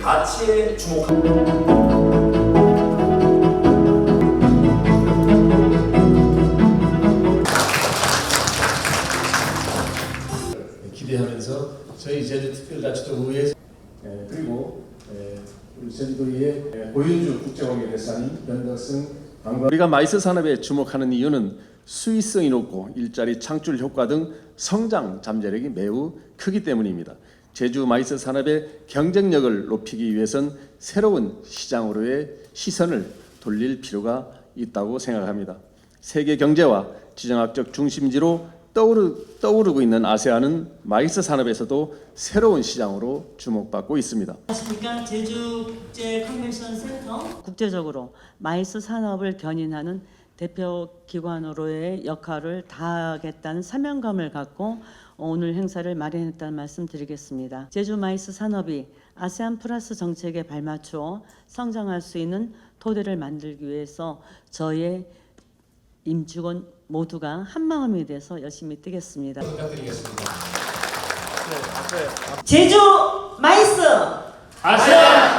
가치에 주목합니다. 기대하면서 저희 제주 특별자치도의회 에, 그리고 에, 우리 제주도의회 에, 고윤주 국제공예대사님 연덕승 관광 우리가 마이스 산업에 주목하는 이유는 수익성이 높고 일자리 창출 효과 등 성장 잠재력이 매우 크기 때문입니다. 제주 마이스 산업의 경쟁력을 높이기 위해선 새로운 시장으로의 시선을 돌릴 필요가 있다고 생각합니다. 세계 경제와 지정학적 중심지로 떠오르, 떠오르 고 있는 아세안은 마이스 산업에서도 새로운 시장으로 주목받고 있습니다. 안녕하십니까 제주 국제 컨벤션 센터 국제적으로 마이스 산업을 견인하는 대표 기관으로의 역할을 다하겠다는 사명감을 갖고 오늘 행사를 마련했다는 말씀 드리겠습니다. 제주 마이스 산업이 아세안 플러스 정책에 발맞추어 성장할 수 있는 토대를 만들기 위해서 저의 임직원 모두가 한 마음이 돼서 열심히 뛰겠습니다. 부탁드리겠습니다. 제주 마이스 아세안